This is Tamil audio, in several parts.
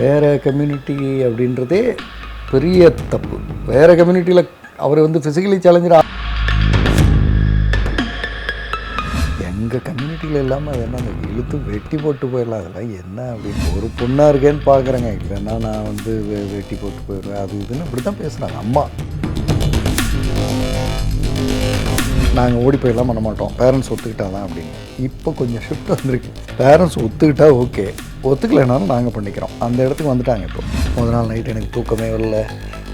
வேறு கம்யூனிட்டி அப்படின்றதே பெரிய தப்பு. வேறு கம்யூனிட்டியில் அவர் வந்து ஃபிசிக்கலி சேலஞ்சர் எங்கள் கம்யூனிட்டியில் இல்லாமல் அது என்ன அந்த இழுத்து வெட்டி போட்டு போயிடலாம். அதெல்லாம் என்ன அப்படின்னு ஒரு பொண்ணாக இருக்கேன்னு பார்க்குறேங்க இல்லைன்னா நான் வந்து வெ- வெட்டி போட்டு போயிடுவேன். அது இதுன்னு இப்படி தான் பேசுகிறாங்க அம்மா. நாங்கள் ஓடி போயெல்லாம் பண்ண மாட்டோம். பேரண்ட்ஸ் ஒத்துக்கிட்டாதான் அப்படின்னு. இப்போ கொஞ்சம் ஷிஃப்ட் வந்திருக்கு. பேரண்ட்ஸ் ஒத்துக்கிட்டா ஓகே ஒத்துக்கலைனாலும் நாங்கள் பண்ணிக்கிறோம். அந்த இடத்துக்கு வந்துட்டாங்க இப்போ. முதல் நாள் நைட் எனக்கு தூக்கமே வரல.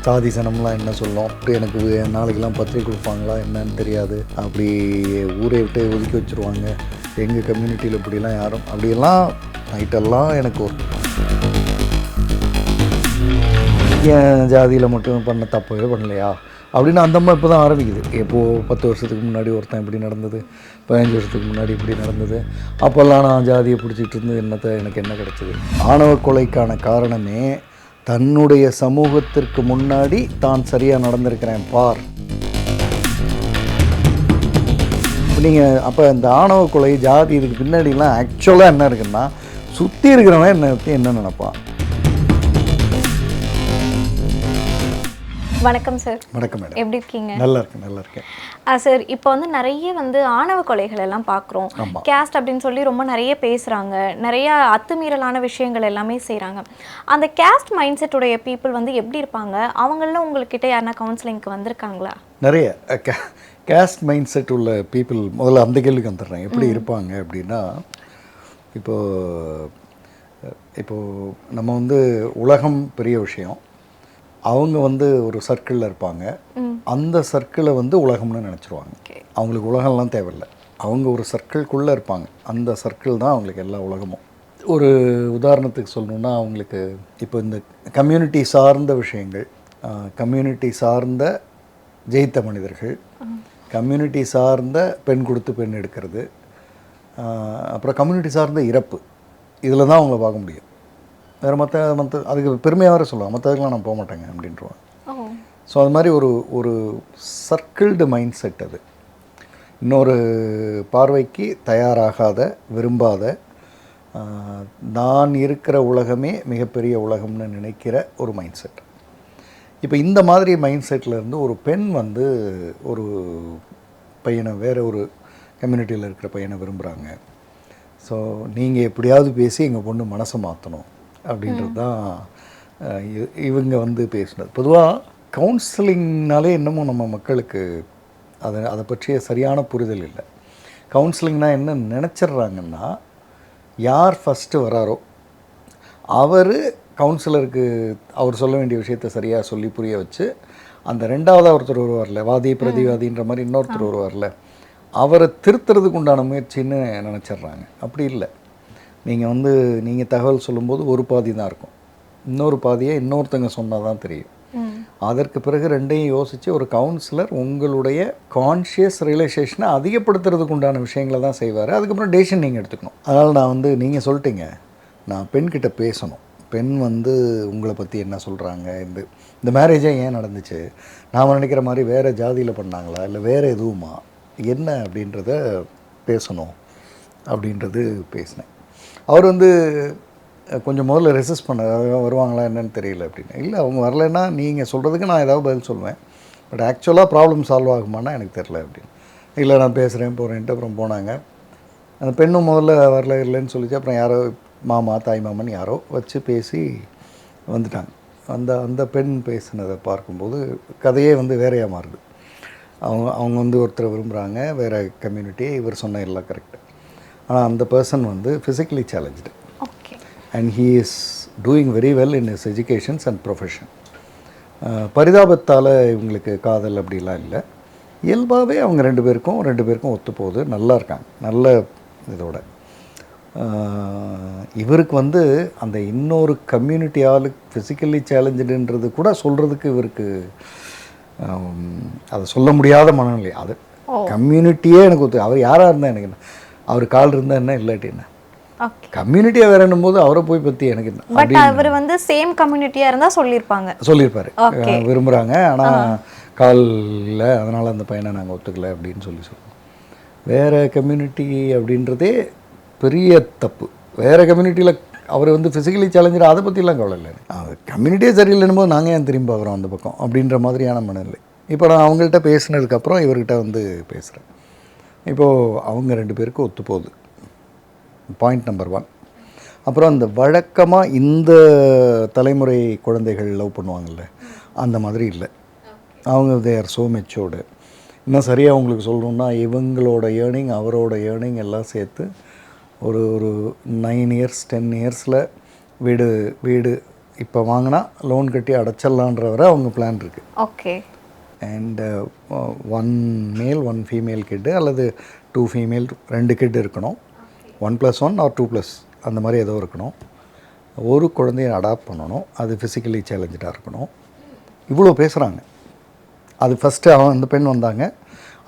சாதி சனம்லாம் என்ன சொல்லும்? எனக்கு நாளைக்கெல்லாம் பத்திரிக்கை கொடுப்பாங்களா? என்னன்னு தெரியாது. அப்படி ஊரை விட்டு ஒதுக்கி வச்சுருவாங்க. எங்கள் கம்யூனிட்டியில் இப்படிலாம் யாரும். அப்படியெல்லாம் நைட்டெல்லாம் எனக்கு ஒரு என் ஜாதியில் மட்டும் பண்ண தப்பவே பண்ணலையா? அப்படின்னு அந்த அம்மா இப்போ தான் ஆரம்பிக்குது. எப்போது பத்து வருஷத்துக்கு முன்னாடி ஒருத்தன் இப்படி நடந்தது பதினஞ்சு வருஷத்துக்கு முன்னாடி இப்படி நடந்தது அப்போல்லாம் நான் ஜாதியை பிடிச்சிட்டு இருந்தது என்னத்தை எனக்கு என்ன கிடச்சிது? ஆணவ கொலைக்கான காரணமே தன்னுடைய சமூகத்திற்கு முன்னாடி தான் சரியாக நடந்திருக்கிறேன் பார். நீங்கள் அப்போ இந்த ஆணவ கொலை ஜாதி இதுக்கு பின்னாடிலாம் ஆக்சுவலாக என்ன இருக்குன்னா சுற்றி இருக்கிறவன் என்ன பற்றி என்ன நினப்பான்? வணக்கம் சார் வணக்கம் மேடம் எப்படி இருக்கீங்க? நல்லா இருக்கேன் நல்லா இருக்கேன். ஆ சார் இப்போ வந்து நிறைய வந்து ஆணவ கொலைகள் எல்லாம் பார்க்குறோம். கேஸ்ட் அப்படின்னு சொல்லி ரொம்ப நிறைய பேசுகிறாங்க நிறைய அத்துமீறலான விஷயங்கள் எல்லாமே செய்கிறாங்க அந்த கேஸ்ட் மைண்ட் செட்டுடைய பீப்புள் வந்து எப்படி இருப்பாங்க? அவங்கள உங்கள்கிட்ட யாருனா கவுன்சிலிங்க்கு வந்திருக்காங்களா? நிறைய கேஸ்ட் மைண்ட் செட் உள்ள பீப்புள் முதல்ல அந்த கேள்விக்கு வந்துடுறேன். எப்படி இருப்பாங்க அப்படின்னா இப்போது இப்போது நம்ம வந்து உலகம் பெரிய விஷயம். அவங்க வந்து ஒரு சர்க்கிளில் இருப்பாங்க. அந்த சர்க்கிளை வந்து உலகம்னு நினச்சிருவாங்க. அவங்களுக்கு உலகம்லாம் தேவையில்லை. அவங்க ஒரு சர்க்கிள்குள்ளே இருப்பாங்க. அந்த சர்க்கிள் தான் அவங்களுக்கு எல்லா உலகமும். ஒரு உதாரணத்துக்கு சொல்லணுன்னா அவங்களுக்கு இப்போ இந்த கம்யூனிட்டி சார்ந்த விஷயங்கள் கம்யூனிட்டி சார்ந்த ஜெயித்த மனிதர்கள் கம்யூனிட்டி சார்ந்த பெண் கொடுத்து பெண் எடுக்கிறது அப்புறம் கம்யூனிட்டி சார்ந்த இறப்பு. இதில் தான் அவங்கள பார்க்க முடியும். வேறு மற்ற மற்ற அதுக்கு பெருமையாக வேறு சொல்லுவாங்க. மற்றதுக்கெலாம் நான் போக மாட்டேங்க அப்படின்ட்டுருவாங்க ஸோ அது மாதிரி ஒரு ஒரு சர்க்கிள்டு மைண்ட் செட் அது. இன்னொரு பார்வைக்கு தயாராகாத விரும்பாத நான் இருக்கிற உலகமே மிகப்பெரிய உலகம்னு நினைக்கிற ஒரு மைண்ட் செட் இப்போ இந்த மாதிரி மைண்ட் செட்டில் இருந்து ஒரு பெண் வந்து ஒரு பையனை வேற ஒரு கம்யூனிட்டியில் இருக்கிற பையனை விரும்புகிறாங்க ஸோ நீங்கள் எப்படியாவது பேசி எங்கள் பொண்ணு மனசை மாற்றணும் அப்படின்றது தான் இவங்க வந்து பேசினது. பொதுவாக கவுன்சிலிங்னாலே இன்னமும் நம்ம மக்களுக்கு அதை அதை பற்றிய சரியான புரிதல் இல்லை. கவுன்சிலிங்னா என்ன நினச்சிட்றாங்கன்னா யார் ஃபஸ்ட்டு வராரோ அவர் கவுன்சிலருக்கு அவர் சொல்ல வேண்டிய விஷயத்தை சரியாக சொல்லி புரிய வச்சு அந்த ரெண்டாவதாக ஒருத்தர் வருவார்ல வாதி பிரதிவாதின்ற மாதிரி இன்னொருத்தர் வருவார்ல அவரை திருத்துறதுக்கு உண்டான முயற்சின்னு நினச்சிட்றாங்க. அப்படி இல்லை. நீங்கள் வந்து நீங்கள் தகவல் சொல்லும்போது ஒரு பாதி தான் இருக்கும். இன்னொரு பாதியை இன்னொருத்தங்க சொன்னால் தான் தெரியும். அதற்கு பிறகு ரெண்டையும் யோசித்து ஒரு கவுன்சிலர் உங்களுடைய கான்ஷியஸ் ரியலைசேஷனை அதிகப்படுத்துறதுக்கு உண்டான விஷயங்களை தான் செய்வார். அதுக்கப்புறம் டேஷன் நீங்கள் எடுத்துக்கணும். அதனால் நான் வந்து நீங்கள் சொல்லிட்டீங்க. நான் பெண்கிட்ட பேசணும். பெண் வந்து உங்களை பற்றி என்ன சொல்கிறாங்க இந்த இந்த மேரேஜே ஏன் நடந்துச்சு? நாம் நினைக்கிற மாதிரி வேறு ஜாதியில் பண்ணாங்களா? இல்லை வேறு எதுவுமா? என்ன அப்படின்றத பேசணும். அப்படின்றது பேசினேன். அவர் வந்து கொஞ்சம் முதல்ல ரெசிஸ்ட் பண்ண வருவாங்களா என்னன்னு தெரியல அப்படின்னு. இல்லை அவங்க வரலைன்னா நீங்கள் சொல்கிறதுக்கு நான் ஏதாவது பதில் சொல்லுவேன் பட் ஆக்சுவலாக ப்ராப்ளம் சால்வ் ஆகுமானா எனக்கு தெரில அப்படின்னு. இல்லை நான் பேசுகிறேன் போகிறேன்ட்டு அப்புறம் போனாங்க. அந்த பெண்ணும் முதல்ல வரல இல்லைன்னு சொல்லிச்சு. அப்புறம் யாரோ மாமா தாய் மாமன் யாரோ வச்சு பேசி வந்துட்டாங்க. அந்த அந்த பெண் பேசினதை பார்க்கும்போது கதையே வந்து வேறையாக மாறுது. அவங்க அவங்க வந்து ஒருத்தரை விரும்புகிறாங்க வேறு கம்யூனிட்டி இவர் சொன்ன எல்லாம் கரெக்டாக ஆனால் அந்த பர்சன் வந்து physically challenge and he is doing very well in his educations and profession பரிதாபத்தால் இவங்களுக்கு காதல் அப்படிலாம் இல்லை. இயல்பாகவே அவங்க ரெண்டு பேருக்கும் ரெண்டு பேருக்கும் ஒத்து போகுது. நல்லா இருக்காங்க. நல்ல இதோட. இவருக்கு வந்து அந்த இன்னொரு கம்யூனிட்டி ஆளு ஃபிசிக்கலி சேலஞ்சுன்றது கூட சொல்கிறதுக்கு இவருக்கு அதை சொல்ல முடியாத மனநிலை. அது கம்யூனிட்டியே எனக்கு ஒத்து அவர் யாராக இருந்தால் எனக்கு அவர் கால் இருந்தால் என்ன இல்லாட்டி என்ன? கம்யூனிட்டியாக வேறன்னும் போது அவரை போய் பற்றி எனக்கு என்ன? பட் அவர் வந்து சேம் கம்யூனிட்டியா இருந்தா சொல்லியிருப்பாங்க. சொல்லியிருப்பாரு. விரும்புகிறாங்க ஆனால் கால் இல்லை அதனால் அந்த பையனை நாங்கள் ஒத்துக்கல அப்படின்னு சொல்லி சொல்லுவோம். வேறு கம்யூனிட்டி அப்படின்றதே பெரிய தப்பு. வேறு கம்யூனிட்டியில் அவர் வந்து ஃபிசிக்கலி சேலஞ்சர் அதை பற்றிலாம் கவலை இல்லை. கம்யூனிட்டியே சரியில்லைன்னு போது நாங்கள் ஏன் திரும்பி பார்க்குறோம் அந்த பக்கம்? அப்படின்ற மாதிரியான மனநிலை. இப்போ நான் அவங்கள்ட்ட பேசினதுக்கப்புறம் இவர்கிட்ட வந்து பேசுகிறேன் இப்போது அவங்க ரெண்டு பேருக்கும் ஒத்து போகுது பாயிண்ட் நம்பர் ஒன் அப்புறம் அந்த வழக்கமாக இந்த தலைமுறை குழந்தைகள் லவ் பண்ணுவாங்கல்ல அந்த மாதிரி இல்லை. அவங்க தே ஆர் ஸோ மெச்சோர்டு இன்னும் சரியாக உங்களுக்கு சொல்லணுன்னா இவங்களோட ஏர்னிங் அவரோட ஏர்னிங் எல்லாம் சேர்த்து ஒரு ஒரு நைன் இயர்ஸ் டென் இயர்ஸில் வீடு வீடு இப்போ வாங்கினா லோன் கட்டி அடைச்சிடலான்ற வரை அவங்க பிளான் இருக்குது okay and one male one female kid அல்லது டூ ஃபீமேல் ரெண்டு கிட் இருக்கணும். One plus one or two plus அந்த மாதிரி ஏதோ இருக்கணும். ஒரு குழந்தைய அடாப்ட் பண்ணணும். அது ஃபிசிக்கலி சேலஞ்சடாக இருக்கணும். இவ்வளோ பேசுகிறாங்க அது ஃபஸ்ட்டு அவன் அந்த பெண் வந்தாங்க.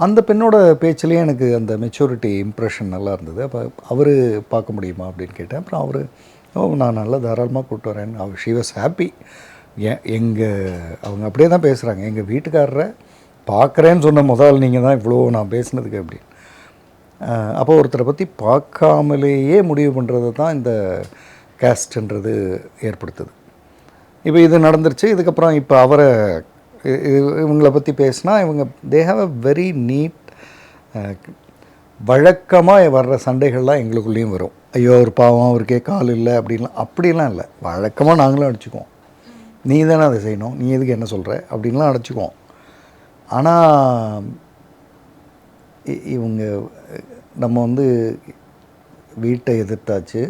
அந்த பெண்ணோட பேச்சிலேயே எனக்கு அந்த மெச்சூரிட்டி இம்ப்ரெஷன் நல்லா இருந்தது. அப்போ அவர் பார்க்க முடியுமா அப்படின்னு கேட்டேன். அப்புறம் அவர் ஓ நான் நல்லா தாராளமாக கூப்பிட்டு வரேன். அவர் ஷி வாஸ் ஹாப்பி எங்கள் அவங்க அப்படியே தான் பேசுகிறாங்க எங்கள் வீட்டுக்காரரை பார்க்குறேன்னு சொன்ன முதல் நீங்கள் தான் இவ்வளோ நான் பேசுனதுக்கு அப்படி அப்போ ஒருத்தரை பற்றி பார்க்காமலேயே முடிவு பண்ணுறது தான் இந்த கேஸ்ட்ன்றது ஏற்படுத்துது. இப்போ இது நடந்துருச்சு. இதுக்கப்புறம் இப்போ அவரை இவங்களை பற்றி பேசினா இவங்க they have a very neat வழக்கமாக வர்ற சண்டைகள்லாம் எங்களுக்குள்ளேயும் வரும். ஐயோ ஒரு பாவம் அவருக்கே கால் இல்லை அப்படின்லாம் அப்படிலாம் இல்லை. வழக்கமாக நாங்களும் அடிச்சுக்குவோம். நீ தானே அதை செய்யணும் நீ எதுக்கு என்ன சொல்கிற அப்படின்லாம் அடிச்சுக்குவோம். ஆனால் இவங்க நம்ம வந்து வீட்டை எதிர்த்தாச்சு.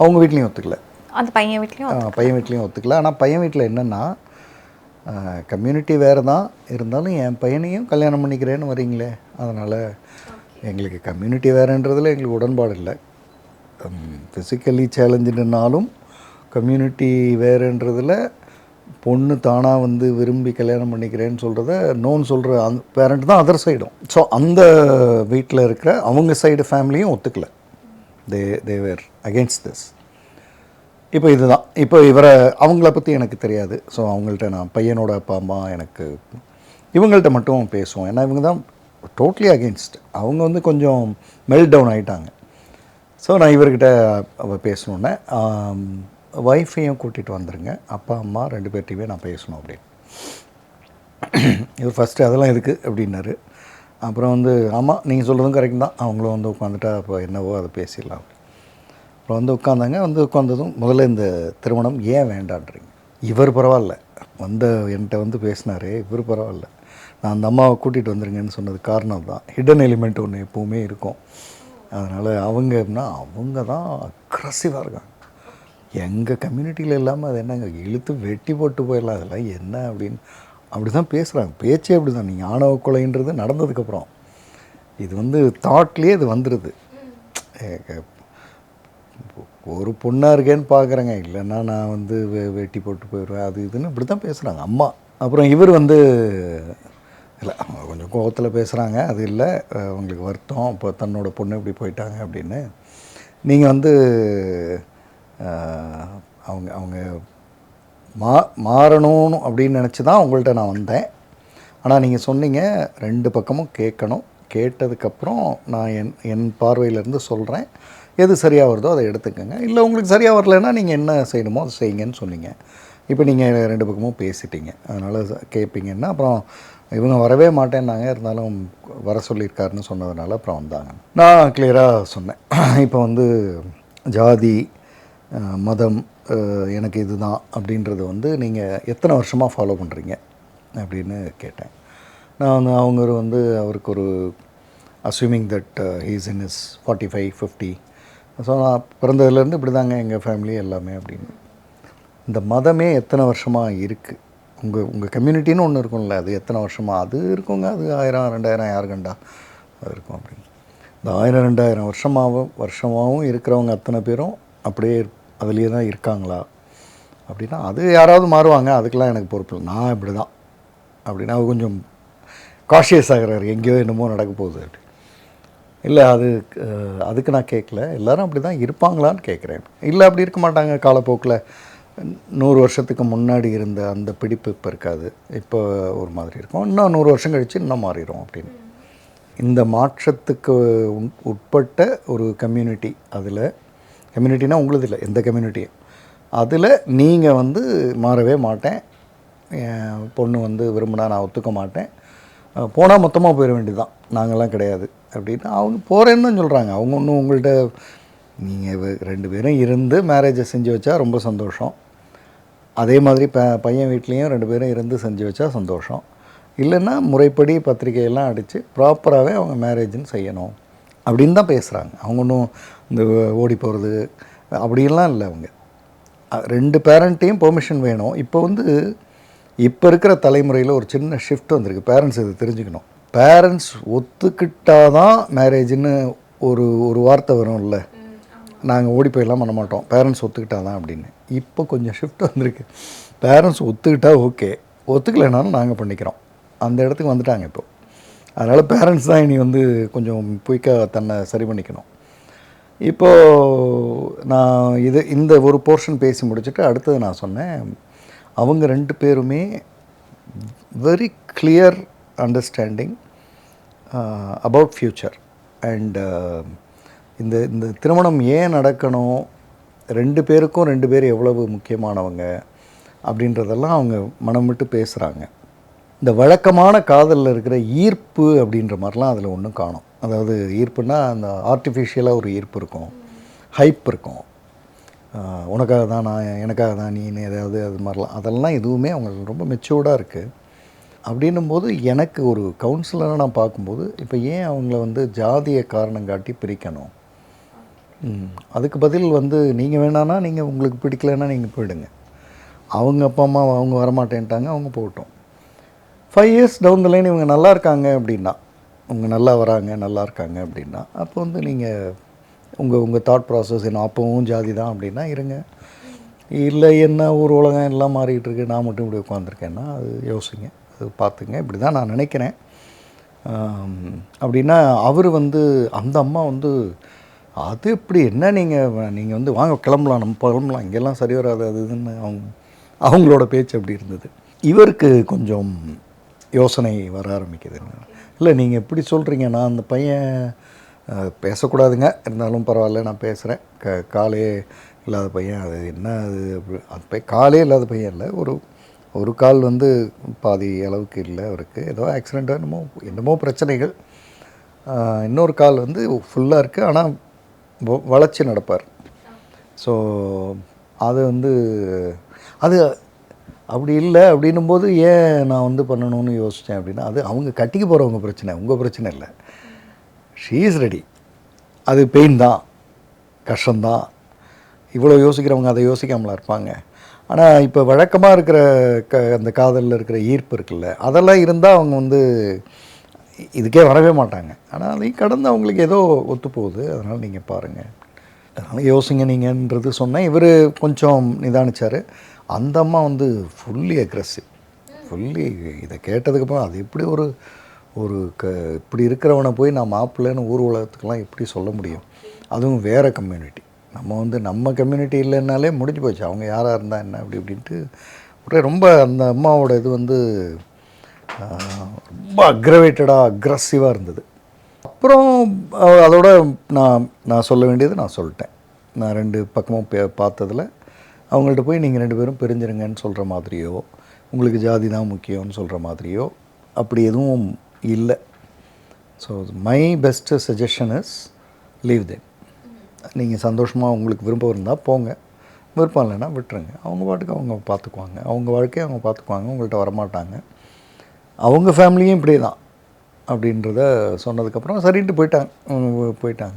அவங்க வீட்லேயும் ஒத்துக்கல. அந்த பையன் வீட்லேயும் பையன் வீட்லேயும் ஒத்துக்கல. ஆனால் பையன் வீட்டில் என்னென்னா கம்யூனிட்டி வேறு தான் இருந்தாலும் என் பையனையும் கல்யாணம் பண்ணிக்கிறேன்னு வரீங்களே. அதனால் எங்களுக்கு கம்யூனிட்டி வேறுன்றதுல எங்களுக்கு உடன்பாடு இல்லை. ஃபிசிக்கலி சேலஞ்சுனாலும் கம்யூனிட்டி வேறுன்றதில் பொண்ணு தானாக வந்து விரும்பி கல்யாணம் பண்ணிக்கிறேன்னு சொல்கிறத நோன்னு சொல்கிற அந்த பேரண்ட் தான் அதர் சைடும் ஸோ அந்த வீட்டில் இருக்கிற அவங்க சைடு ஃபேமிலியும் ஒத்துக்கல. தே தேவர் அகேன்ஸ்ட் திஸ் இப்போ இதுதான். இப்போ இவரை அவங்கள பற்றி எனக்கு தெரியாது. ஸோ அவங்கள்ட்ட நான் பையனோட அப்பா அம்மா எனக்கு இவங்கள்ட்ட மட்டும் பேசுவோம். ஏன்னா இவங்க தான் டோட்லி அகேன்ஸ்ட் அவங்க வந்து கொஞ்சம் மெல்ட் டவுன் ஆகிட்டாங்க ஸோ நான் இவர்கிட்ட அவ பேசணுன்னே ஒய்ஃபையும் கூட்டிகிட்டு வந்துடுங்க அப்பா அம்மா ரெண்டு பேர்ட்டையுமே நான் பேசணும் அப்படின்னு இவர் ஃபஸ்ட்டு அதெல்லாம் இருக்குது அப்படின்னாரு. அப்புறம் வந்து ஆமாம் நீங்கள் சொல்கிறதும் கரெக்ட் தான். அவங்களும் வந்து உட்காந்துட்டா அப்போ என்னவோ அதை பேசிடலாம் அப்புறம் வந்து உட்காந்தாங்க. வந்து உட்காந்ததும் முதல்ல இந்த திருமணம் ஏன் வேண்டான்றீங்க. இவர் பரவாயில்ல. வந்த என்கிட்ட வந்து பேசினார் இவர் பரவாயில்ல. நான் அந்த அம்மாவை கூட்டிகிட்டு வந்துருங்கன்னு சொன்னது காரணம் தான் ஹிடன் எலிமெண்ட் ஒன்று எப்போவுமே இருக்கும். அதனால் அவங்க எப்படின்னா அவங்க தான் அக்ரஸிவாக இருக்காங்க. எங்கள் கம்யூனிட்டியில் இல்லாமல் அது என்னங்க? இழுத்து வெட்டி போட்டு போயிடலாம். அதெல்லாம் என்ன அப்படின்னு. அப்படி தான் பேசுகிறாங்க பேச்சே அப்படி தான் நீங்கள் ஆணவ கொலைன்றது நடந்ததுக்கப்புறம் இது வந்து தாட்லேயே இது வந்துடுது ஒரு பொண்ணாக இருக்கேன்னு பார்க்குறேங்க இல்லைன்னா நான் வந்து வெ- வெட்டி போட்டு போயிடுவேன். அது இதுன்னு இப்படி தான் பேசுகிறாங்க அம்மா. அப்புறம் இவர் வந்து இல்லை அவங்க கொஞ்சம் கோவத்தில் பேசுகிறாங்க அது இல்லை. அவங்களுக்கு வருத்தம். இப்போ தன்னோட பொண்ணு இப்படி போயிட்டாங்க அப்படின்னு. நீங்கள் வந்து அவங்க அவங்க மா மாறணும் அப்படின்னு நினச்சி தான் உங்கள்கிட்ட நான் வந்தேன். ஆனால் நீங்கள் சொன்னீங்க ரெண்டு பக்கமும் கேட்கணும். கேட்டதுக்கப்புறம் நான் என் என் பார்வையிலேருந்து சொல்கிறேன் எது சரியாக வருதோ அதை எடுத்துக்கோங்க. இல்லை உங்களுக்கு சரியாக வரலைன்னா நீங்கள் என்ன செய்யணுமோ அதை செய்யுங்கன்னு சொன்னீங்க. இப்போ நீங்கள் ரெண்டு பக்கமும் பேசிட்டீங்க. அதனால் கேட்பீங்கன்னா அப்புறம் இவங்க வரவே மாட்டேன்னாங்க. இருந்தாலும் வர சொல்லியிருக்காருன்னு சொன்னதுனால அப்புறம் வந்தாங்க. நான் கிளியராக சொன்னேன். இப்போ வந்து ஜாதி மதம் எனக்கு இதுதான் அப்படின்றது வந்து நீங்கள் எத்தனை வருஷமாக ஃபாலோ பண்ணுறீங்க அப்படின்னு கேட்டேன். நான் வந்து அவங்க வந்து அவருக்கு ஒரு assuming that he's in his forty five fifty so நான் பிறந்ததுலேருந்து இப்படி தாங்க எங்கள் ஃபேமிலி எல்லாமே அப்படின்னு. இந்த மதமே எத்தனை வருஷமாக இருக்குது உங்கள் உங்கள் கம்யூனிட்டின்னு ஒன்று இருக்கும்ல அது எத்தனை வருஷமாக அது இருக்குங்க அது ஆயிரம் ரெண்டாயிரம் யார் கண்டா? அது இருக்கும் அப்படின்னு. இந்த ஆயிரம் ரெண்டாயிரம் வருஷமாகவும் வருஷமாகவும் இருக்கிறவங்க அத்தனை பேரும் அப்படியே அதுலேயே தான் இருக்காங்களா? அப்படின்னா அது யாராவது மாறுவாங்க. அதுக்கெல்லாம் எனக்கு பொறுப்பு இல்லை. நான் இப்படி தான் அப்படின்னா அவர் கொஞ்சம் காஷியஸ் ஆகிறார். எங்கேயோ என்னமோ நடக்க போகுது அப்படி. இல்லை அது அதுக்கு நான் கேட்கல. எல்லோரும் அப்படி தான் இருப்பாங்களான்னு கேட்குறேன். இல்லை அப்படி இருக்க மாட்டாங்க காலப்போக்கில். நூறு வருஷத்துக்கு முன்னாடி இருந்த அந்த பிடிப்பு இப்போ இருக்காது. இப்போ ஒரு மாதிரி இருக்கும். இன்னும் நூறு வருஷம் கழித்து இன்னும் மாறிடும் அப்படின்னு. இந்த மாற்றத்துக்கு உட்- உட்பட்ட ஒரு கம்யூனிட்டி அதில் கம்யூனிட்டினா உங்களுது இல்லை எந்த கம்யூனிட்டியும் அதில் நீங்கள் வந்து மாறவே மாட்டேன். என் பொண்ணு வந்து விரும்பினா நான் ஒத்துக்க மாட்டேன். போனால் மொத்தமாக போயிட வேண்டியதுதான். நாங்கள்லாம் கிடையாது. அப்படின்னு அவங்க போகிறேன்னு தான் சொல்கிறாங்க அவங்க ஒன்றும் உங்கள்கிட்ட நீங்கள் ரெண்டு பேரும் இருந்து மேரேஜை செஞ்சு வச்சா ரொம்ப சந்தோஷம். அதே மாதிரி ப பையன் வீட்லேயும் ரெண்டு பேரும் இருந்து செஞ்சு வச்சா சந்தோஷம். இல்லைன்னா முறைப்படி பத்திரிகையெல்லாம் அடித்து ப்ராப்பராகவே அவங்க மேரேஜ்னு செய்யணும். அப்படின்னு தான் பேசுகிறாங்க அவங்க ஒன்றும் இந்த ஓடி போகிறது அப்படின்லாம் இல்லை அவங்க. ரெண்டு பேரண்ட்டையும் பெர்மிஷன் வேணும். இப்போ வந்து இப்போ இருக்கிற தலைமுறையில் ஒரு சின்ன ஷிஃப்ட் வந்திருக்கு. பேரண்ட்ஸ் இதை தெரிஞ்சுக்கணும். பேரண்ட்ஸ் ஒத்துக்கிட்டாதான் மேரேஜ்னு ஒரு ஒரு வார்த்தை வரும்ல. நாங்கள் ஓடி போயெல்லாம் பண்ண மாட்டோம். பேரண்ட்ஸ் ஒத்துக்கிட்டாதான் அப்படின்னு. இப்போ கொஞ்சம் ஷிஃப்ட் வந்திருக்கு. பேரண்ட்ஸ் ஒத்துக்கிட்டால் ஓகே ஒத்துக்கலைனாலும் நாங்கள் பண்ணிக்கிறோம். அந்த இடத்துக்கு வந்துட்டாங்க இப்போ. அதனால் பேரண்ட்ஸ் தான் இனி வந்து கொஞ்சம் குயிக்காக தன்னை சரி பண்ணிக்கணும். இப்போது நான் இது இந்த ஒரு போர்ஷன் பேசி முடிச்சுட்டு அடுத்தது நான் சொன்னேன். அவங்க ரெண்டு பேருமே very clear understanding about future and இந்த இந்த திருமணம் ஏன் நடக்கணும் ரெண்டு பேருக்கும் ரெண்டு பேர் எவ்வளவு முக்கியமானவங்க அப்படின்றதெல்லாம் அவங்க மனம் விட்டு பேசுகிறாங்க இந்த வழக்கமான காதலில் இருக்கிற ஈர்ப்பு அப்படின்ற மாதிரிலாம் அதில் ஒன்றும் காணும். அதாவது ஈர்ப்புனா அந்த ஆர்டிஃபிஷியலாக ஒரு ஈர்ப்பு இருக்கும். ஹைப் இருக்கும். உனக்காக தான் நான் எனக்காக தான் நீ ஏதாவது அது மாதிரிலாம். அதெல்லாம் எதுவுமே அவங்களுக்கு ரொம்ப மெச்சூர்டாக இருக்குது அப்படின்னும் போது எனக்கு ஒரு கவுன்சிலராக நான் பார்க்கும்போது இப்போ ஏன் அவங்கள வந்து ஜாதிய காரணம் காட்டி பிரிக்கணும்? அதுக்கு பதில் வந்து நீங்கள் வேணான்னா நீங்கள் உங்களுக்கு பிடிக்கலன்னா நீங்கள் போயிடுங்க. அவங்க அப்பா அம்மா அவங்க வரமாட்டேன்ட்டாங்க அவங்க போகட்டும். Five years down the line இவங்க நல்லா இருக்காங்க அப்படின்னா அவங்க நல்லா வராங்க நல்லா இருக்காங்க அப்படின்னா அப்போ வந்து நீங்கள் உங்கள் உங்கள் தாட் ப்ராசஸ் என்ன அப்பவும் ஜாதி தான் அப்படின்னா இருங்க. இல்லை என்ன ஒரு உலகம் எல்லாம் மாறிக்கிட்டு இருக்கு நான் மட்டும் இப்படி உட்காந்துருக்கேன்னா அது யோசிங்க அது பார்த்துங்க இப்படி தான் நான் நினைக்கிறேன். அப்படின்னா அவர் வந்து அந்த அம்மா வந்து அது எப்படி என்ன நீங்கள் நீங்கள் வந்து வாங்க கிளம்பலாம் நம்ம கிளம்பலாம் இங்கெல்லாம் சரி வராது அது இதுன்னு அவங்க அவங்களோட பேச்சு அப்படி இருந்தது. இவருக்கு கொஞ்சம் யோசனை வர ஆரம்பிக்குது. இல்லை நீங்கள் எப்படி சொல்கிறீங்க நான் அந்த பையன் பேசக்கூடாதுங்க. இருந்தாலும் பரவாயில்ல நான் பேசுகிறேன் க காலே இல்லாத பையன். அது என்ன அது? அது பை காலே இல்லாத பையன் இல்லை. ஒரு ஒரு கால் வந்து பாதி அளவுக்கு இல்லை அவருக்கு. ஏதோ ஆக்சிடெண்ட்டோ என்னமோ என்னமோ பிரச்சனைகள். இன்னொரு கால் வந்து ஃபுல்லாக இருக்குது ஆனால் வளைச்சி நடப்பார். ஸோ அது வந்து அது அப்படி இல்லை அப்படின்னும் போது ஏன் நான் வந்து பண்ணணும்னு யோசித்தேன் அப்படின்னா அது அவங்க கட்டிக்க போகிறவங்க பிரச்சனை உங்கள் பிரச்சனை இல்லை. ஷீ இஸ் ரெடி அது பெயின் தான் கஷ்டம்தான் இவ்வளோ யோசிக்கிறவங்க அதை யோசிக்காமலா இருப்பாங்க. ஆனால் இப்போ வழக்கமாக இருக்கிற க அந்த காதலில் இருக்கிற ஈர்ப்பு இருக்குல்ல அதெல்லாம் இருந்தால் அவங்க வந்து இதுக்கே வரவே மாட்டாங்க. ஆனால் அதையும் கடந்து அவங்களுக்கு ஏதோ ஒத்து போகுது. அதனால் நீங்கள் பாருங்கள் அதனால் யோசிங்க நீங்கன்றது சொன்னேன். இவர் கொஞ்சம் நிதானிச்சார். அந்த அம்மா வந்து ஃபுல்லி அக்ரெசிவ் ஃபுல்லி இதை கேட்டதுக்கப்புறம் அது எப்படி ஒரு ஒரு க இப்படி இருக்கிறவனை போய் நான் மாப்பிள்ளைன்னு ஊர் உலகத்துக்கெலாம் எப்படி சொல்ல முடியும்? அதுவும் வேறு கம்யூனிட்டி நம்ம வந்து நம்ம கம்யூனிட்டி இல்லைன்னாலே முடிஞ்சு போச்சு. அவங்க யாராக இருந்தால் என்ன அப்படி இப்படின்ட்டு ஒரே ரொம்ப அந்த அம்மாவோட இது வந்து ரொம்ப அக்ரவேட்டடாக அக்ரஸிவாக இருந்தது. அப்புறம் அதோட நான் நான் சொல்ல வேண்டியது நான் சொல்லிட்டேன். நான் ரெண்டு பக்கமும் பே பார்த்ததில் அவங்கள்ட்ட போய் நீங்கள் ரெண்டு பேரும் பிரிஞ்சிருங்கன்னு சொல்கிற மாதிரியோ உங்களுக்கு ஜாதி தான் முக்கியம்னு சொல்கிற மாதிரியோ அப்படி எதுவும் இல்லை. So my best suggestion is leave then நீங்கள் சந்தோஷமாக உங்களுக்கு விருப்பம் இருந்தால் போங்க. விருப்பம் இல்லைன்னா விட்டுருங்க. அவங்க பாட்டுக்கு அவங்க பார்த்துக்குவாங்க அவங்க வாழ்க்கையை அவங்க பார்த்துக்குவாங்க உங்கள்கிட்ட வரமாட்டாங்க. அவங்க ஃபேமிலியும் இப்படி தான். அப்படின்றத சொன்னதுக்கப்புறம் சரின்ட்டு போயிட்டாங்க. போயிட்டாங்க.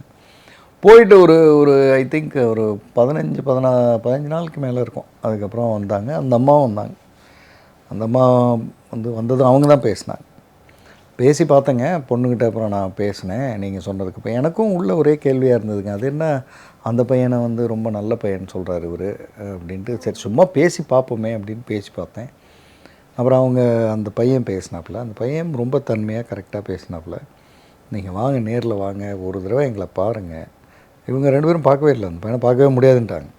போயிட்டு ஒரு ஒரு ஐ திங்க் ஒரு பதினஞ்சு பதினா பதினஞ்சு நாளுக்கு மேலே இருக்கும். அதுக்கப்புறம் வந்தாங்க. அந்த அம்மாவும் வந்தாங்க. அந்த அம்மா வந்து வந்ததும் அவங்க தான் பேசினாங்க. பேசி பார்த்தேங்க. பொண்ணுக்கிட்ட அப்புறம் நான் பேசினேன். நீங்கள் சொன்னதுக்கு இப்போ எனக்கும் உள்ள ஒரே கேள்வியாக இருந்ததுங்க. அது என்ன? அந்த பையனை வந்து ரொம்ப நல்ல பையன் சொல்கிறாரு இவர் அப்படின்ட்டு சரி சும்மா பேசி பார்ப்போமே அப்படின்னு பேசி பார்த்தேன். அப்புறம் அவங்க அந்த பையன் பேசினாப்புல. அந்த பையன் ரொம்ப தன்மையாக கரெக்டாக பேசினாப்புல. நீங்கள் வாங்க நேரில் வாங்க. ஒரு தடவை எங்களை பாருங்கள் இவங்க ரெண்டு பேரும் பார்க்கவே இல்லை. அந்த பையனை பார்க்கவே முடியாதுன்ட்டாங்க.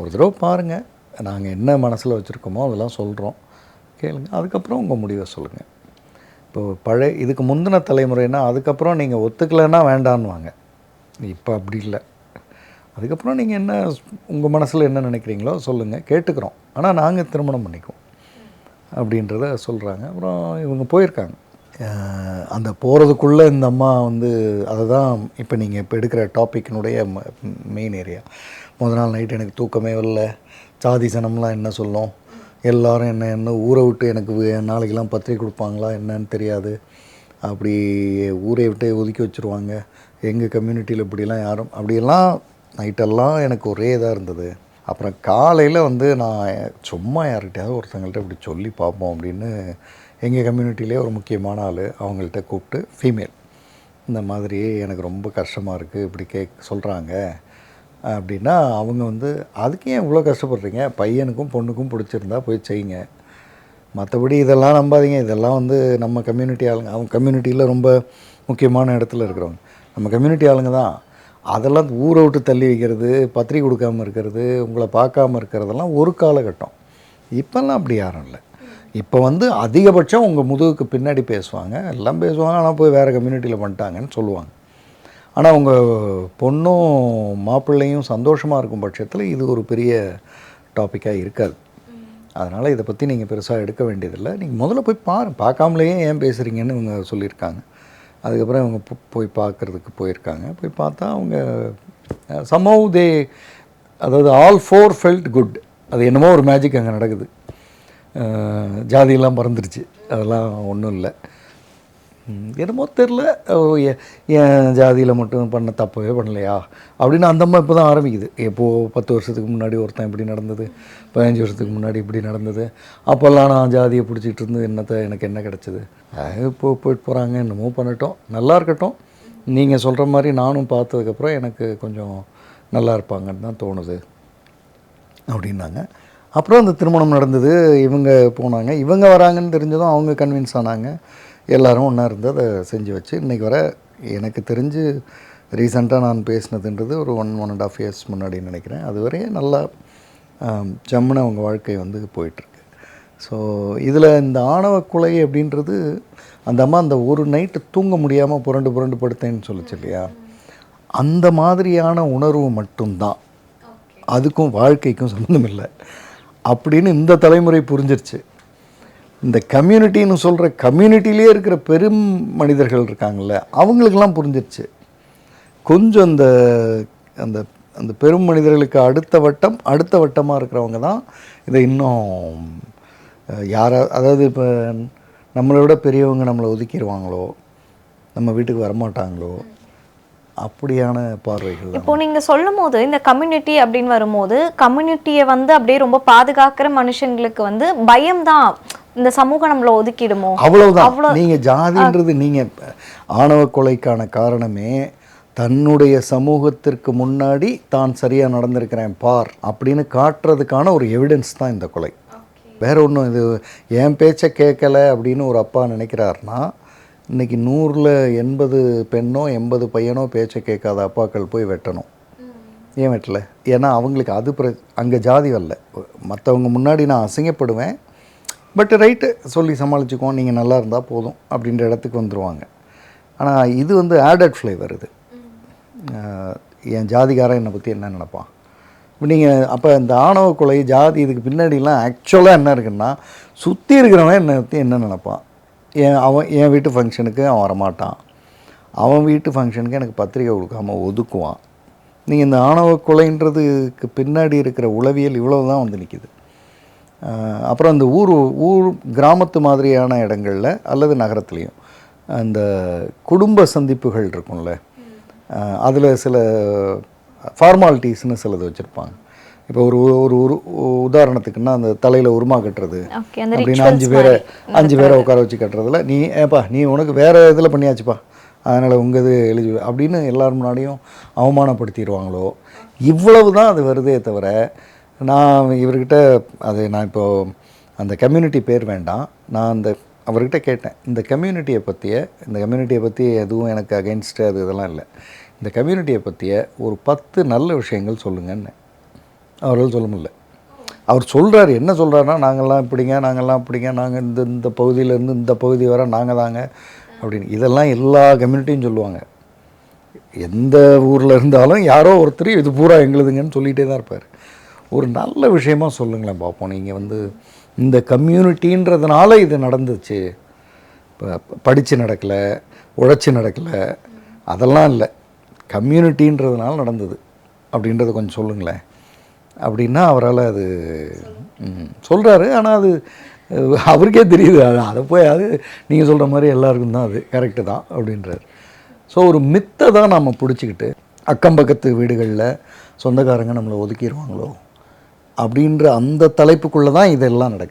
ஒரு தடவை பாருங்கள் நாங்கள் என்ன மனசில் வச்சுருக்கோமோ அதெல்லாம் சொல்கிறோம் கேளுங்க. அதுக்கப்புறம் உங்கள் முடிவை சொல்லுங்கள் இப்போ பழைய இதுக்கு முந்தின தலைமுறைனா அதுக்கப்புறம் நீங்கள் ஒத்துக்கலைன்னா வேண்டான்னுவாங்க. இப்போ அப்படி இல்லை. அதுக்கப்புறம் நீங்கள் என்ன உங்கள் மனசில் என்ன நினைக்கிறீங்களோ சொல்லுங்கள் கேட்டுக்கிறோம். ஆனால் நாங்கள் திருமணம் பண்ணிக்குவோம். அப்படின்றத சொல்கிறாங்க அப்புறம் இவங்க போயிருக்காங்க. அந்த போகிறதுக்குள்ளே இந்த அம்மா வந்து அதை தான் இப்போ நீங்கள் இப்போ எடுக்கிற டாப்பிக்கினுடைய மெயின் ஏரியா முத நாள் நைட் எனக்கு தூக்கமே வரல. சாதி சனம்லாம் என்ன சொல்லும்? எல்லாரும் என்ன என்ன ஊரை விட்டு எனக்கு நாளைக்கெல்லாம் பத்திரிக்கை கொடுப்பாங்களா என்னன்னு தெரியாது. அப்படி ஊரை விட்டு ஒதுக்கி வச்சுருவாங்க. எங்கள் கம்யூனிட்டியில் இப்படிலாம் யாரும் அப்படியெல்லாம் நைட்டெல்லாம் எனக்கு ஒரே இதாக இருந்தது. அப்புறம் காலையில் வந்து நான் சும்மா யார்கிட்டயாவது ஒருத்தங்கள்ட்ட இப்படி சொல்லி பார்ப்போம் அப்படின்னு எங்கள் கம்யூனிட்டிலே ஒரு முக்கியமான ஆள். அவங்கள்ட்ட கூப்பிட்டு ஃபீமேல். இந்த மாதிரி எனக்கு ரொம்ப கஷ்டமாக இருக்குது இப்படி கேக் சொல்கிறாங்க அப்படின்னா அவங்க வந்து அதுக்கு ஏன் இவ்வளோ கஷ்டப்படுறீங்க? பையனுக்கும் பொண்ணுக்கும் பிடிச்சிருந்தா போய் செய்யுங்க. மற்றபடி இதெல்லாம் நம்பாதீங்க. இதெல்லாம் வந்து நம்ம கம்யூனிட்டி ஆளுங்க அவங்க கம்யூனிட்டியில் ரொம்ப முக்கியமான இடத்துல இருக்கிறவங்க. நம்ம கம்யூனிட்டி ஆளுங்க தான். அதெல்லாம் ஊரை விட்டு தள்ளி வைக்கிறது பத்திரிக்கை கொடுக்காம இருக்கிறது உங்களை பார்க்காம இருக்கிறதெல்லாம் ஒரு காலகட்டம். இப்போல்லாம் அப்படி யாரும் இல்லை. இப்போ வந்து அதிகபட்சம் உங்கள் முதுகுக்கு பின்னாடி பேசுவாங்க. எல்லாம் பேசுவாங்க ஆனால் போய் வேறு கம்யூனிட்டியில் பண்ணிட்டாங்கன்னு சொல்லுவாங்க. ஆனால் உங்கள் பொண்ணும் மாப்பிள்ளையும் சந்தோஷமாக இருக்கும் பட்சத்தில் இது ஒரு பெரிய டாப்பிக்காக இருக்காது. அதனால் இதை பற்றி நீங்கள் பெருசாக எடுக்க வேண்டியதில்லை. நீங்கள் முதல்ல போய் பாரு பார்க்காமலேயே ஏன் பேசுகிறீங்கன்னு இவங்க சொல்லியிருக்காங்க. அதுக்கப்புறம் இவங்க போய் பார்க்குறதுக்கு போயிருக்காங்க. போய் பார்த்தா அவங்க சமௌ தே அதாவது ஆல் ஃபோர் ஃபெல்ட் குட் அது என்னமோ ஒரு மேஜிக் அங்கே நடக்குது. ஜாதியெல்லாம் மறந்துடுச்சு அதெல்லாம் ஒன்றும் இல்லை. என்னமோ தெரில. என் ஜாதியில் மட்டும் பண்ண தப்பவே பண்ணலையா? அப்படின்னு அந்தம்மா இப்போ தான் ஆரம்பிக்குது. எப்போது பத்து வருஷத்துக்கு முன்னாடி ஒருத்தன் இப்படி நடந்தது பதினஞ்சு வருஷத்துக்கு முன்னாடி இப்படி நடந்தது. அப்போல்லாம் நான் ஜாதியை பிடிச்சிட்டு இருந்து என்னத்தை எனக்கு என்ன கிடச்சிது? இப்போ போயிட்டு போகிறாங்க என்னமோ பண்ணட்டும். நல்லா இருக்கட்டும். நீங்கள் சொல்கிற மாதிரி நானும் பார்த்ததுக்கப்புறம் எனக்கு கொஞ்சம் நல்லா இருப்பாங்கன்னு தான் தோணுது. அப்படின்னாங்க. அப்புறம் அந்த திருமணம் நடந்தது. இவங்க போனாங்க. இவங்க வராங்கன்னு தெரிஞ்சதும் அவங்க கன்வின்ஸ் ஆனாங்க. எல்லாரும் ஒன்றா இருந்து அதை செஞ்சு வச்சு இன்றைக்கி வர எனக்கு தெரிஞ்சு ரீசெண்டாக நான் பேசினதுன்றது ஒரு one one and half years முன்னாடி நினைக்கிறேன். அது வரையே நல்லா ஜம்முன்னு அவங்க வாழ்க்கை வந்து போயிட்டுருக்கு. ஸோ இதில் இந்த ஆணவ கொலை அப்படின்றது அந்த அம்மா அந்த ஒரு நைட்டு தூங்க முடியாமல் புரண்டு புரண்டு படுத்தேன்னு சொல்லுச்சு இல்லையா? அந்த மாதிரியான உணர்வு மட்டும்தான். அதுக்கும் வாழ்க்கைக்கும் சம்மந்தம் இல்லை. அப்படின்னு இந்த தலைமுறை புரிஞ்சிருச்சு. இந்த கம்யூனிட்டின்னு சொல்கிற கம்யூனிட்டிலே இருக்கிற பெரும் மனிதர்கள் இருக்காங்கல்ல அவங்களுக்கெல்லாம் புரிஞ்சிருச்சு. கொஞ்சம் அந்த அந்த அந்த பெரும் மனிதர்களுக்கு அடுத்த வட்டம் அடுத்த வட்டமாக இருக்கிறவங்க தான் இதை இன்னும் யாரா அதாவது இப்போ நம்மளை விட பெரியவங்க நம்மளை ஒதுக்கிடுவாங்களோ நம்ம வீட்டுக்கு வரமாட்டாங்களோ அப்படியான பார்வைகள் தான். இப்போ நீங்க சொல்லும் போது இந்த கம்யூனிட்டி அப்படின்னு வரும்போது கம்யூனிட்டியை வந்து அப்படியே ரொம்ப பாதுகாக்கிற மனுஷங்களுக்கு வந்து பயம்தான். இந்த சமூகம் நம்மள ஒதுக்கிடுமோ? அவ்வளவுதான். நீங்க ஜாதின்றது நீங்க ஆணவ கொலைக்கான காரணமே தன்னுடைய சமூகத்திற்கு முன்னாடி தான் சரியா நடந்திருக்கிறேன் பார் அப்படின்னு காட்டுறதுக்கான ஒரு எவிடன்ஸ் தான் இந்த கொலை. வேற ஒன்றும் இது என் பேச்சை கேட்கல அப்படின்னு ஒரு அப்பா நினைக்கிறாருன்னா இன்னைக்கு நூறில் எண்பது பெண்ணோ எண்பது பையனோ பேச்சை கேட்காத அப்பாக்கள் போய் வெட்டணும். ஏன் வெட்டல? ஏன்னா அவங்களுக்கு அது பிர அங்கே ஜாதி வரல. மற்றவங்க முன்னாடி நான் அசிங்கப்படுவேன். பட் ரைட்டு சொல்லி சமாளிச்சுக்குவோம் நீங்கள் நல்லா இருந்தால் போதும் அப்படின்ற இடத்துக்கு வந்துடுவாங்க ஆனால் இது வந்து ஆடட் ஃப்ளேவர் இது. என் ஜாதிகாரன் என்னை பற்றி என்ன நினைப்பான்? இப்போ நீங்கள் அப்போ இந்த ஆணவ கொலை ஜாதி இதுக்கு பின்னாடிலாம் ஆக்சுவலாக என்ன இருக்குன்னா சுற்றி இருக்கிறவன் என்னை பற்றி என்ன நினைப்பான்? என் அவன் என் வீட்டு ஃபங்க்ஷனுக்கு அவன் வரமாட்டான். அவன் வீட்டு ஃபங்க்ஷனுக்கு எனக்கு பத்திரிக்கை கொடுக்காம ஒதுக்குவான். நீங்கள் இந்த ஆணவ கொலைன்றதுக்கு பின்னாடி இருக்கிற உளவியல் இவ்வளவு தான் வந்து நிற்கிது அப்புறம் அந்த ஊர் ஊர் கிராமத்து மாதிரியான இடங்களில் அல்லது நகரத்துலேயும் அந்த குடும்ப சந்திப்புகள் இருக்கும்ல. அதில் சில ஃபார்மாலிட்டிஸ்னு சிலது வச்சுருப்பாங்க. இப்போ ஒரு ஒரு ஒரு உதாரணத்துக்குன்னா அந்த தலையில் உருமா கட்டுறது. அப்படின்னு அஞ்சு பேரை அஞ்சு பேரை உட்கார வச்சு கட்டுறதுல நீ ஏப்பா நீ உனக்கு வேறு இதில் பண்ணியாச்சுப்பா. அதனால் உங்கள் இது எழுதி அப்படின்னு எல்லார் முன்னாடியும் அவமானப்படுத்திடுவாங்களோ? இவ்வளவு தான் அது வருதே தவிர நான் இவர்கிட்ட அது நான் இப்போ அந்த கம்யூனிட்டி பேர் வேண்டாம். நான் அந்த அவர்கிட்ட கேட்டேன் இந்த கம்யூனிட்டியை பற்றிய இந்த கம்யூனிட்டியை பற்றி எதுவும் எனக்கு அகென்ஸ்டு அது இதெல்லாம் இல்லை. இந்த கம்யூனிட்டியை பற்றிய ஒரு பத்து நல்ல விஷயங்கள் சொல்லுங்கன்னு. அவரால் சொல்ல முடியல. அவர் சொல்கிறாரு என்ன சொல்கிறாருன்னா நாங்கள்லாம் இப்படிங்க நாங்கள்லாம் இப்படிங்க நாங்கள் இந்த இந்த பகுதியிலேருந்து இந்த பகுதி வர நாங்கள் தாங்க அப்படின்னு. இதெல்லாம் எல்லா கம்யூனிட்டியும் சொல்லுவாங்க. எந்த ஊரில் இருந்தாலும் யாரோ ஒருத்தர் இது பூரா எங்களுதுங்கன்னு சொல்லிகிட்டே தான் இருப்பார். ஒரு நல்ல விஷயமா சொல்லுங்களேன் பார்ப்போம் நீங்கள் வந்து இந்த கம்யூனிட்டின்றதுனால இது நடந்துச்சு. இப்போ படித்து நடக்கலை உழைச்சி நடக்கலை அதெல்லாம் இல்லை. கம்யூனிட்டின்றதுனால நடந்தது. அப்படின்றத கொஞ்சம் சொல்லுங்களேன். அப்படின்னா அவரால் அது சொல்கிறாரு ஆனால் அது அவருக்கே தெரியுது. அது அதை போய் அது நீங்கள் சொல்கிற மாதிரி எல்லாருக்கும் தான் அது கரெக்டு தான் அப்படின்றாரு. ஸோ ஒரு மித்தை தான் நம்ம பிடிச்சிக்கிட்டு அக்கம் பக்கத்து வீடுகளில் சொந்தக்காரங்க நம்மளை ஒதுக்கிடுவாங்களோ அப்படின்ற அந்த தலைப்புக்குள்ளே தான் இதெல்லாம் நடக்குது.